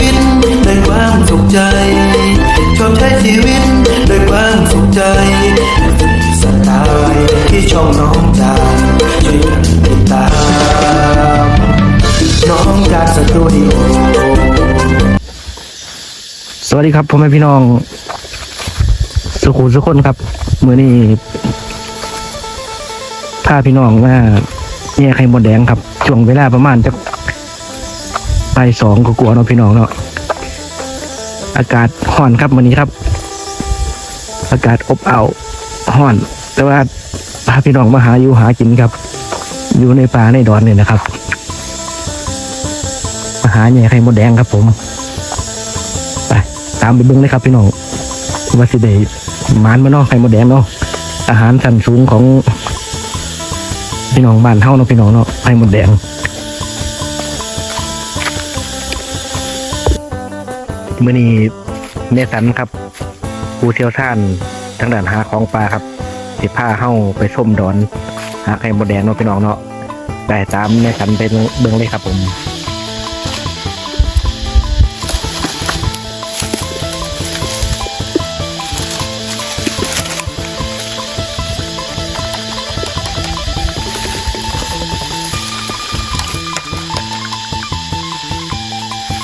วิตด้วยความสุขใจ ชอบใช้ชีวิตด้วยความสุขใจสไตล์ที่ช่องน้องจานช่วยกันติดตาม น้องจากสตูดิโอสวัสดีครับพ่อแม่พี่น้อง สุขุมสุขคนครับ มือนี้พาพี่น้องมาเนี่ยไข่หมดแดงครับช่วงเวลาประมาณจะ ไปสองกลัวๆเนาะพี่น้องเนาะอากาศห่อนครับวันนี้ครับ อากาศอบอ้าวห่อน แต่ว่าพาพี่น้องมาหาอยู่หากินครับ อยู่ในป่าในดอนเนี่ยนะครับมาหาเนี่ยไข่มดแดงครับผมไปตามไปเบิ้งเลยครับพี่น้องว่าสิได้หมานมาเนาะไข่มดแดงเนาะอาหารชั้นสูงของพี่น้องบ้านเฮาเนาะพี่น้องเนาะไข่มดแดง มื่อนี้เนสันครับผู้เชี่ยวชาญทางด้านหาของปลาครับ สิพาเฮาไปชมดอนหาไข่มดแดงเนาะพี่น้องเนาะได้ตามเนสันไปเบิ้องเลยครับผม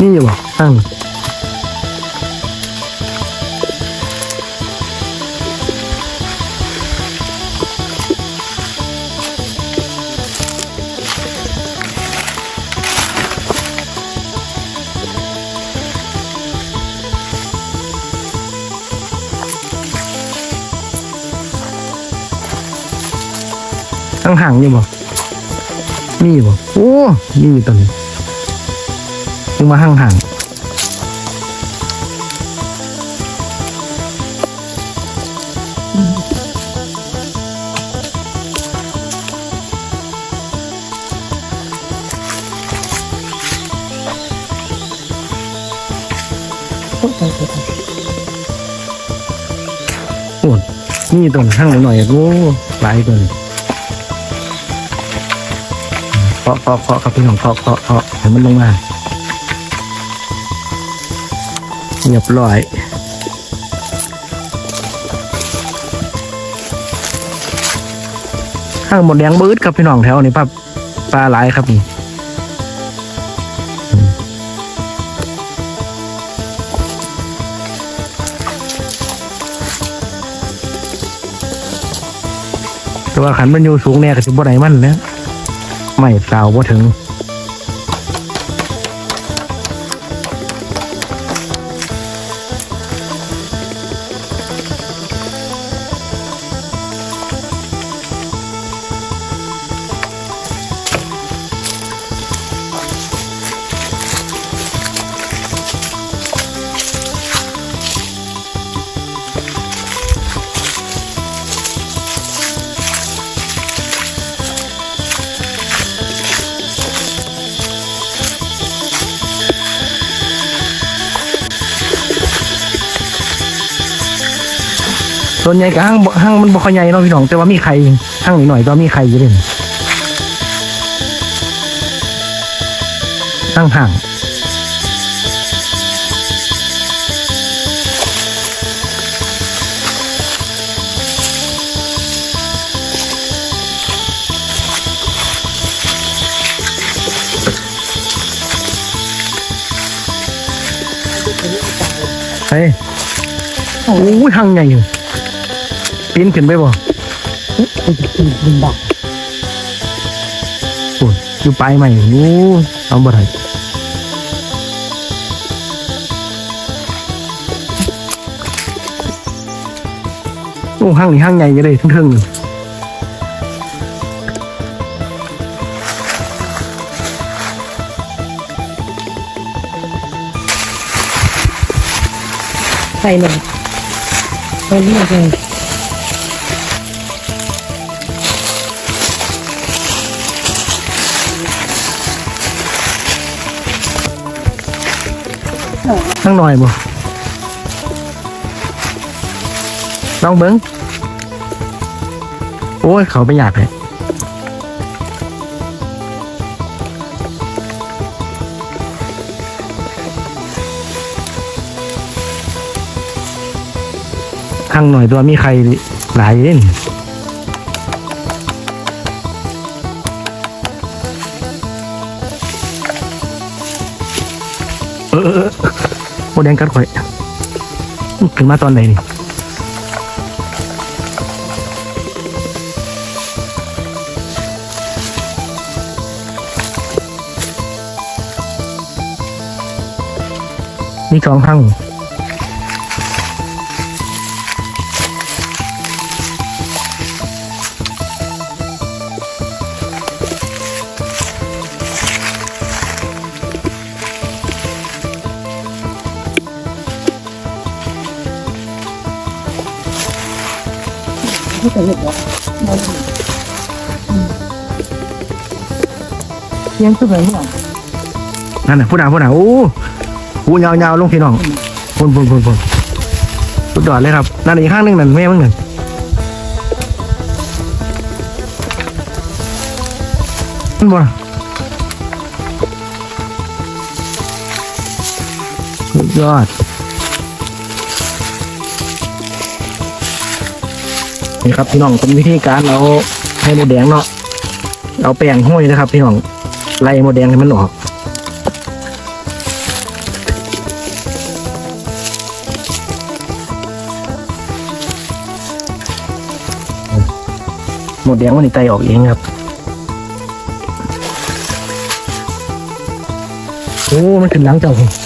นี่อยู่บ่ตั้งตั้งางอยู่บ่นี่อยู่บ่โอ้นี่อยู่ตรงนี้ยังมาห่างห่างโอ้นี่ตัวข้างหน่อยโอ้หลายตัวาะเคาะเคาะครับพี่น้องเคาะเคาะเคาะให้มันลงมาเรียบร้อยข้างหมดแดงบืดครับพี่น้องแถวนี้ปลาปลาหลายครับนี่แต่ว่าขันมันอยู่สูงแน่ก็จะบ่ได้มันแล้ว ไม่สาวบ่ถึง ส่วนใหญ่ก็ห้างห้างมันบ่ค่อยใหญ่เนาะพี่น้องแต่ว่ามีไข่ห้างนิดหน่อยก็มีไข่อยู่เด่นห้างห่างเฮ้ยโอ้ยห้างใหญ่อยู่ ปีนขึ้นไปบ่บินดักโอ้ยอยู่ปลายใหม่โอ้เอาบ่ได้โอ้ห้างนี่ห้างใหญ่อยู่เลยทึ่งๆอยู่ใส่เลยไปเรื่อยเลย ทั้งหน่อยบ่ลองเบิ้งโอ้ย เขาไม่อยากเลยข้างหน่อยตัวมีใครหลายเล่นเออ เออเออโมแดงกัดข่อยขึ้นมาตอนไหนนี่มีสองข้าง ที่จะเห็นว่ายังคือแบบนี้นั่นน่ะผู้ด่าผู้ด่าโอ้หูยาวๆลงพี่น้องพนพนพนพนสุดยอดเลยครับนั่นอีกข้างนึงนั่นแม่มึงนั่นมันบ่สุดยอด นี่ครับพี่น้องเป็นวิธีการเอาให้หมดแดงเนาะเอาแป้งห้อยนะครับ พี่น้องไล่หมดแดงให้มันออกหมดแดงมันไตออกเองครับโอ้มันขึ้นหลังเจ้าผม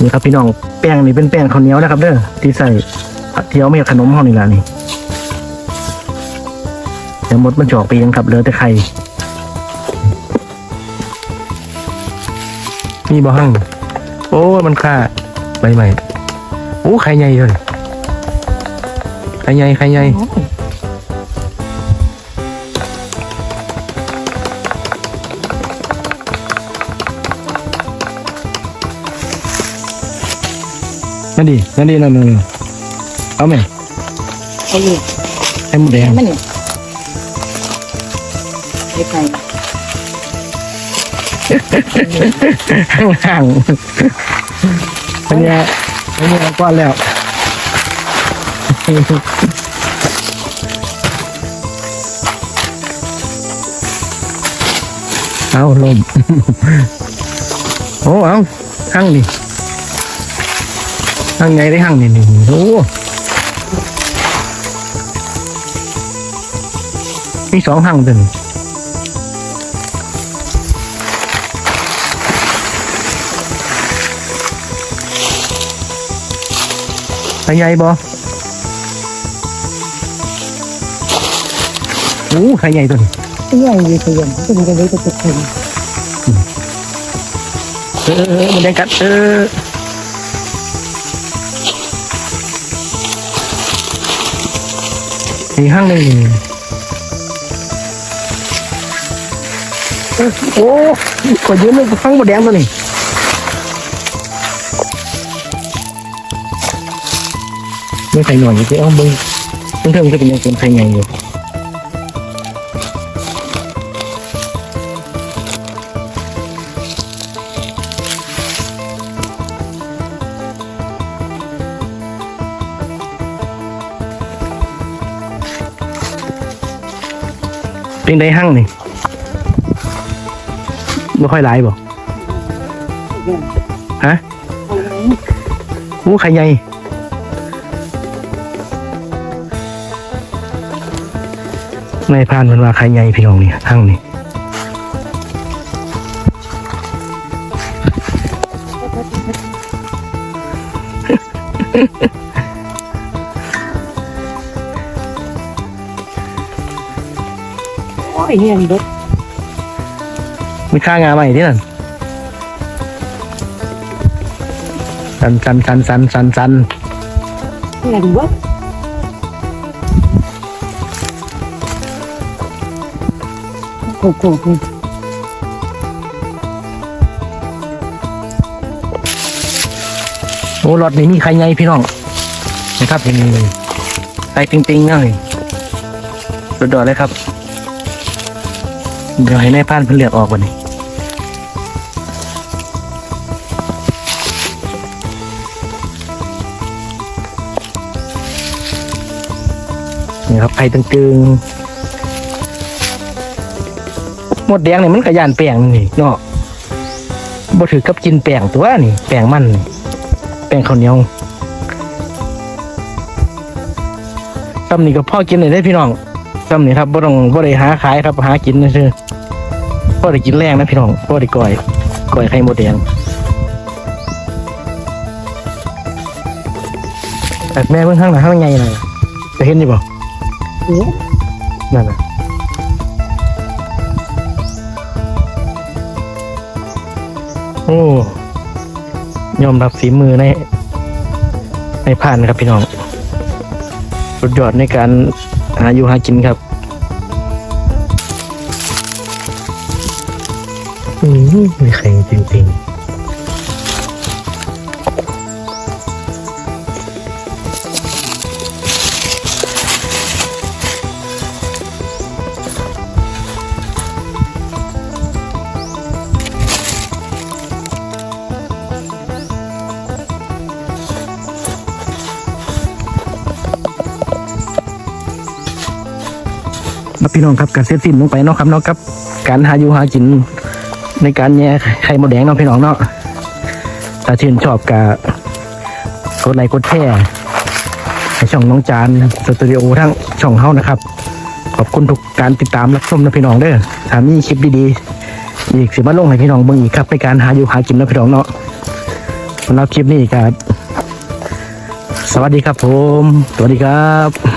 นี่ครับพี่น้องแป้งนี่เป็นแป้งข้าวเหนียวนะครับ เด้อที่ใส่เที่ยวไม่ขนมห้องนี่ละนี่เดี๋ยวหมดมันจอกไปเองครับเหลือแต่ไข่มีบ่หั่งโอ้มันค่าใบใหม่โอ้ไข่ใหญ่เลยไข่ใหญ่ไข่ใหญ่ นั่นดินั่นดินั่นนั่นนั่นเอาไหมเขาเลยให้หมดแดงมันเนี่ยไอ้ไก่ห่างๆเป็นไงเป็นไงก้อนแล้วเอาลม โอ้เอาหั่งดิ หั่งไงได้หั่งนี่นี่โอ้มีสองหั่งตัวนี้ไข่ใหญ่บ่โอ้ไข่ใหญ่ตัวนี้ที่ใหญ่เลยตัวอย่างที่มันจะได้ตัวเป็นเออเออเออมันแดงกัดเออ อีกห้างหนึ่งเออโอ้ขอยืมเลยฟังหมดแด เอ้งมึงเทิงก็เป็นยังได้ห้างนี่ไม่ค่อยหลายบ่ฮะโอ้ไข่ใหญ่นายพานมันว่าไข่ใหญ่พี่น้องนี่ห้างนี่โยเนี่ยรถมีค่างาใหม่ที่นั่นสันสันสันสันสันสันเนี่ยรถโอ้โหโอ้รถนี่มีใครไงพี่น้องนะครับนี่นี่ไอ้ติงติงๆเลยสุดยอดเลยครับ เดี๋ยวให้แม่พานเพิ่นเลือกออกก่อนนี่นี่ครับไผ่ตึงตึงมดแดงนี่มันกระยานแปลงนี่เนาะบ่ถือกับกินแปลงตัวนี่แปลงมันแปลงข้าวเหนียวตำนี่ก็พ่อกินเลยได้พี่น้องตำนี่ครับบ่ต้องบ่ได้หาขายครับหากินนั่นคือ ๆบ่ได้กินแรงนะพี่น้องบ่ได้ก่อยก่อยไข่มดแดงแต่แม่เพิ่งข้างหลังข้างไงน่ะจะเห็นอยู่บ่โอ้นั่นน่ะโอ้ยอมรับฝีมือในในผ่านครับพี่น้องสุดยอดในการหาอยู่หากินครับ อืมมีใครจริงครับพี่น้องครับการเซตสิ้นลงไปเนาะครับเนาะครับ การหาอยู่หากิน ในการแย่ไข่มดแดงเนาะพี่น้องเนาะถ้าชื่นชอบกับกดไลค์กดแชร์ในช่องน้องจานสตูดิโอทั้งช่องเฮานะครับ ขอบคุณทุกการติดตามรับชมนะพี่น้องเด้อถ้ามีคลิปดีๆ อีกสิมาลงให้พี่น้องเบิ่งอีกครับในการหาอยู่หากินนะพี่น้องเนาะสำหรับคลิปนี้ครับสวัสดีครับผม สวัสดีครับ